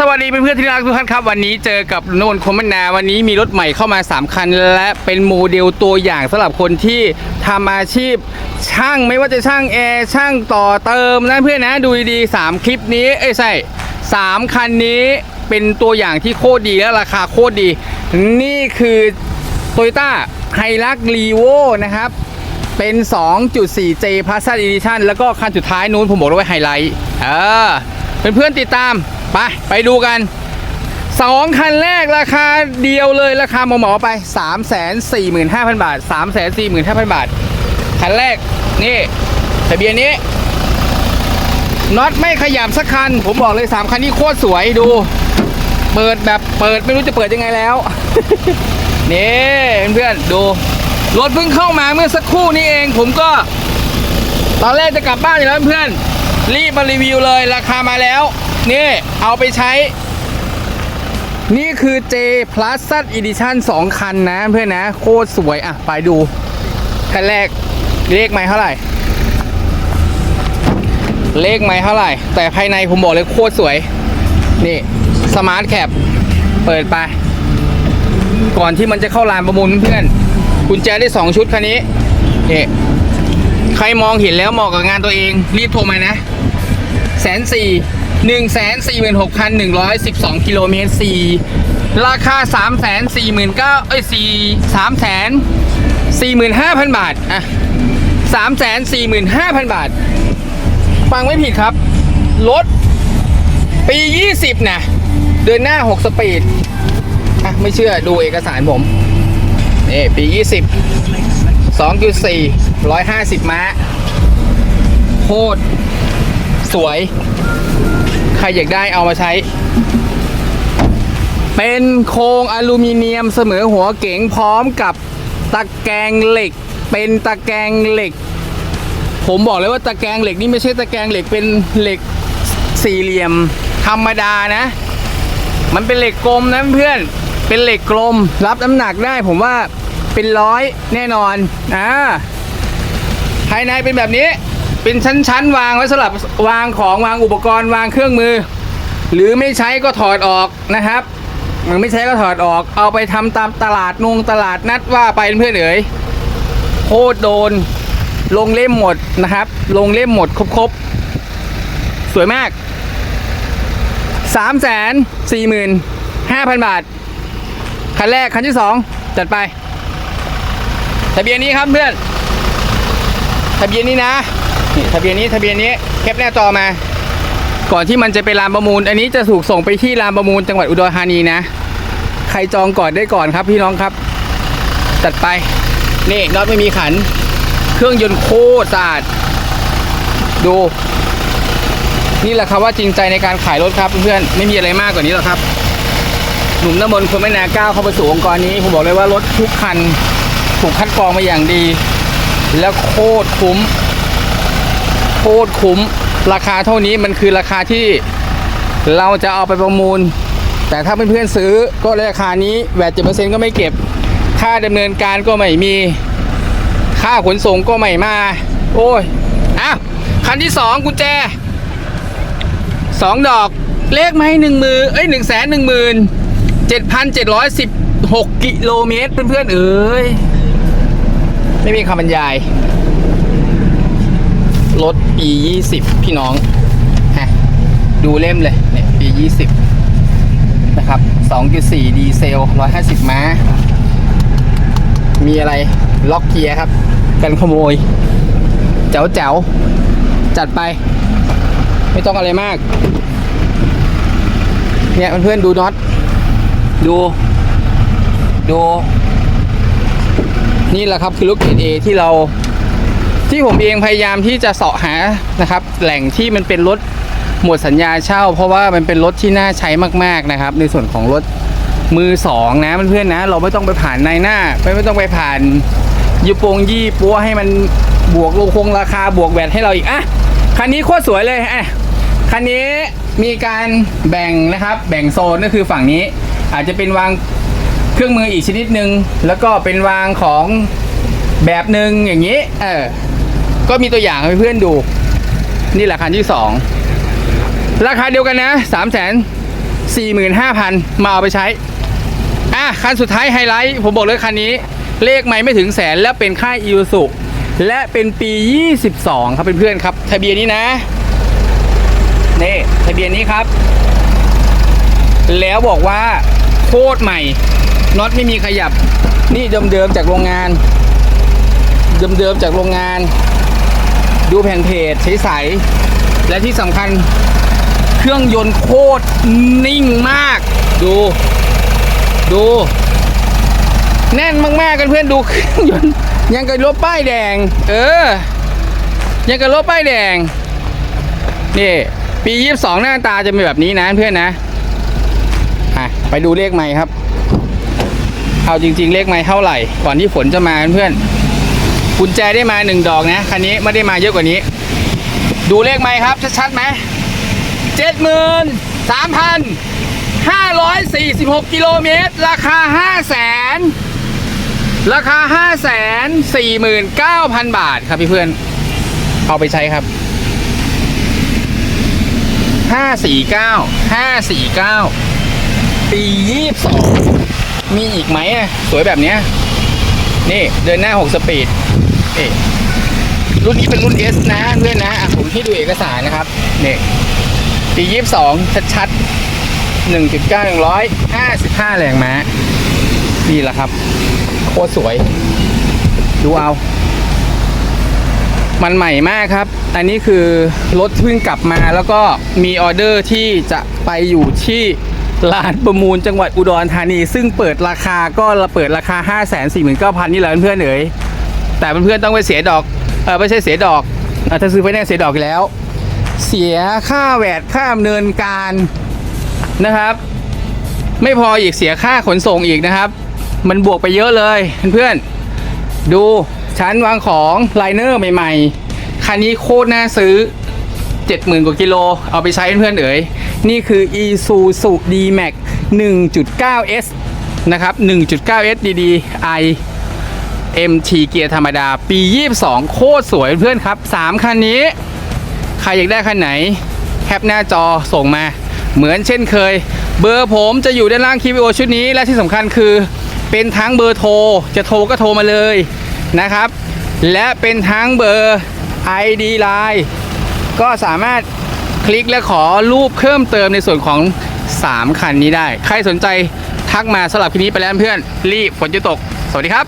สวัสดีเพื่อนๆที่รักทุกท่านครับ วันนี้เจอกับโนนคมนาวันนี้มีรถใหม่เข้ามา 3 คัน และเป็นโมเดลตัวอย่างสำหรับคนที่ทำอาชีพช่างไม่ว่าจะช่างแอร์ช่างต่อเติมนะเพื่อนนะดูดีๆ3คลิปนี้เอ้ยใช่สามคันนี้เป็นตัวอย่างที่โคตรดีและราคาโคตรดี นี่คือ Toyota h i l u x r e v o นะครับ เป็น 2.4J Plus Edition แล้วก็คันสุดท้ายนู้นผมบอกเลยว่าไฮไลท์เออเพื่อนๆติดตาม ไป ไปดูกัน 2 คันแรกราคาเดียวเลยราคาหมอๆไป 345,000 บาท 345,000 บาท คันแรก นี่ทะเบียนนี้น็อตไม่ขยับสักคัน ผมบอกเลย 3 คันนี้โคตรสวยดู เปิดแบบเปิดไม่รู้จะเปิดยังไงแล้ว นี่เพื่อนๆดู รถเพิ่งเข้ามาเมื่อสักครู่นี้เอง ผมก็ ตอนแรกจะกลับบ้านอยู่แล้วเพื่อนรีบมารีวิวเลยราคามาแล้ว นี่เอาไปใช้ นี่คือ J Plus Edition 2 คันนะเพื่อนนะ โคตรสวยอะ ไปดู คันแรกเลขไม่เท่าไหร่ เลขไม่เท่าไหร่ แต่ภายในผมบอกเลยโคตรสวย นี่สมาร์ทแคปเปิดไป ก่อนที่มันจะเข้าลานประมูลเพื่อนกุญแจได้ 2 ชุดคันนี้นี่ใครมองเห็นแล้วเหมาะกับงานตัวเอง รีบโทรมานะแสนสี่ หนึ่งแสนสี่หมื่นหกพันหนึ่งร้อยสิบสองกิโลเมตรสี่ราคาสามแสนสี่หมื่นเก้าเอ้ยสี่สามแสนสี่หมื่นห้าพันบาท อะสามแสนสี่หมื่นห้าพันบาท ฟังไม่ผิดครับ รถ ปี 20 นะ เดือนหน้า 6 สปีด อะ ไม่เชื่อดูเอกสารผม นี่ ปี 20 2.4 150 ม้า โคตร สวย ใครอยากได้เอามาใช้ เป็นโครงอลูมิเนียมเสมอหัวเก๋งพร้อมกับตะแกรงเหล็ก เป็นตะแกรงเหล็ก ผมบอกเลยว่าตะแกรงเหล็กนี่ไม่ใช่ตะแกรงเหล็กเป็นเหล็กสี่เหลี่ยม ธรรมดานะ มันเป็นเหล็กกลมนะเพื่อน เป็นเหล็กกลม รับน้ำหนักได้ผมว่าเป็นร้อยแน่นอนอ่าภายในเป็นแบบนี้ เป็นชั้นๆ วางไว้สำหรับวางของวางอุปกรณ์วางเครื่องมือ หรือไม่ใช้ก็ถอดออกนะครับ มันไม่ใช้ก็ถอดออก เอาไปทำตามตลาดนงตลาดนัดว่าไปเพื่อนเอ๋ยโคตรโดน ลงเล่มหมดนะครับ ลงเล่มหมดครบๆ สวยมาก3 4 5 0 0 0บาท คันแรกคันที่2จัดไปทะเบียนนี้ครับเพื่อนทะเบียนนี้นะ ทะเบียนนี้ทะเบียนนี้แคปหน้าจอมา ก่อนที่มันจะไปลานประมูล อันนี้จะถูกส่งไปที่ลานประมูลจังหวัดอุดรธานีนะ ใครจองก่อนได้ก่อนครับพี่น้องครับ จัดไป นี่น็อตไม่มีขัน เครื่องยนต์โคตรสะอาด ดู นี่แหละครับว่าจริงใจในการขายรถครับเพื่อนๆไม่มีอะไรมากกว่านี้หรอกครับ หนุ่มน้ำมนต์คนไม่นาก้าวเข้าไปสู่องค์กรนี้ผมบอกเลยว่ารถทุกคันถูกคัดกรองมาอย่างดี แล้วโคตรคุ้ม คตรคุ้ม ราคาเท่านี้มันคือราคาที่เราจะเอาไปประมูล แต่ถ้าเพื่อนๆซื้อก็ราคานี้แหวดเจ็ดเปอร์เซ็นต์ก็ไม่เก็บ ค่าดำเนินการก็ไม่มี ค่าขนส่งก็ไม่มา โอ้ยอ้าวคันที่สองกุญแจสองดอกเลขไม่หนึ่งมือเอ้ยหนึ่งแสนหนึ่งหมื่นเจ็ดพันเจ็ดร้อยสิบหกกิโลเมตรเพื่อนๆเอ้ยไม่มีคำบรรยาย รถ e 2 0 พี่น้องฮะดูเล่มเลยเนี่ย e 2 0 นะครับ 2.4 ดีเซล 150 ม้า มีอะไรล็อกเกียร์ครับ กันขโมยแจ๋วแจ๋วจัดไป ไม่ต้องอะไรมาก เนี่ยเพื่อนๆดูน็อต ดู ดู นี่แหละครับคือรถเกรด A ที่เรา ที่ผมเองพยายามที่จะเสาะหานะครับ แหล่งที่มันเป็นรถหมดสัญญาเช่า เพราะว่ามันเป็นรถที่น่าใช้มากๆนะครับ ในส่วนของรถมือสองนะเพื่อนๆนะ เราไม่ต้องไปผ่านในหน้า ไม่ไม่ต้องไปผ่านยูโปงยี่ปัวให้มันบวกลงคงราคาบวกแวดให้เราอีกอะคันนี้โคตรสวยเลยอะคันนี้มีการแบ่งนะครับ แบ่งโซนก็คือฝั่งนี้ อาจจะเป็นวางเครื่องมืออีกชนิดหนึ่งแล้วก็เป็นวางของแบบหนึ่งอย่างนี้ เออ ก็มีตัวอย่างให้เพื่อนดู นี่แหละคันที่สองราคาเดียวกันนะสามแสน45,000มาเอาไปใช้ อะ คันสุดท้ายไฮไลท์ ผมบอกเลยคันนี้ เลขไม่ไม่ถึงแสนและเป็นค่ายอิวสุและเป็นปี 22 ครับเพื่อนๆครับ ทะเบียนนี้นะ นี่ทะเบียนนี้ครับ แล้วบอกว่าโคตรใหม่น็อตไม่มีขยับ นี่เดิมๆจากโรงงาน เดิมๆจากโรงงาน ดูแผ่นเพจใสๆและที่สำคัญเครื่องยนต์โคตรนิ่งมาก ดู ดู แน่นมากๆกันเพื่อนดูเครื่องยนต์ยังกับรถป้ายแดง เออ ยังกับรถป้ายแดง นี่ ปี 22 หน้าตาจะเป็นแบบนี้นะเพื่อนนะอะไปดูเลขใหม่ครับ เอาจริง ๆ เลขใหม่เท่าไหร่ ก่อนที่ฝนจะมาเพื่อน กุญแจได้มาหนึ่งดอกนะคันนี้ไม่ได้มาเยอะกว่านี้ ดูเลขใหมครับ ชัดๆไหมเจ็ดหมื่นสามพันห้าร้อยสี่สิบหกกิโลเมตร ราคาห้าแสนราคาห้าแสนสี่หมื่นเก้าพันบาทครับพี่เพื่อน เอาไปใช้ครับห้าสี่เก้าห้าสี่เก้าปียี่สองมีอีกไหมสวยแบบเนี้ยนี่เดินหน้า6สปีด เอ๊ะรุ่นนี้เป็นรุ่น S นะเพื่อนนะอะผมที่ดูเอกสารนะครับนี่ปี22ชัดๆ1.9 155แรงม้านี่แหละครับ โคตรสวย ดูเอา มันใหม่มากครับ อันนี้คือรถเพิ่งกลับมาแล้วก็มีออเดอร์ที่จะไปอยู่ที่ลานประมูลจังหวัดอุดรธานี ซึ่งเปิดราคาก็เปิดราคา 5 4 9 0 0 0นี่แหละเพื่อนๆเอ๋ย แต่เพื่อนๆต้องไปเสียดอกเออไม่ใช่เสียดอกอถ้าซื้อไฟแนนซ์เสียดอกแล้ว เสียค่าแวดค่าดำเนินการนะครับ ไม่พออีกเสียค่าขนส่งอีกนะครับ มันบวกไปเยอะเลยเพื่อนๆดูชั้นวางของไลเนอร์ใหม่ๆคันนี้โคตรน่าซื้อ70,000กว่ากิโล เอาไปใช้เพื่อนๆเอ๋ย นี่คือ Isuzu D-Max 1.9S นะครับ 1.9S DDI MT เกียร์ธรรมดาปี 22 โคตรสวยเพื่อนครับ 3 คันนี้ ใครอยากได้คันไหน แคปหน้าจอส่งมา เหมือนเช่นเคย เบอร์ผมจะอยู่ด้านล่างคลิปวิดีโอชุดนี้ และที่สำคัญคือ เป็นทั้งเบอร์โทร จะโทรก็โทรมาเลยนะครับ และเป็นทั้งเบอร์ ID Line ก็สามารถคลิกและขอรูปเพิ่มเติมในส่วนของ 3 คันนี้ได้ ใครสนใจทักมาสำหรับคลิปนี้ไปแล้วเพื่อน รีบฝนจะตก สวัสดีครับ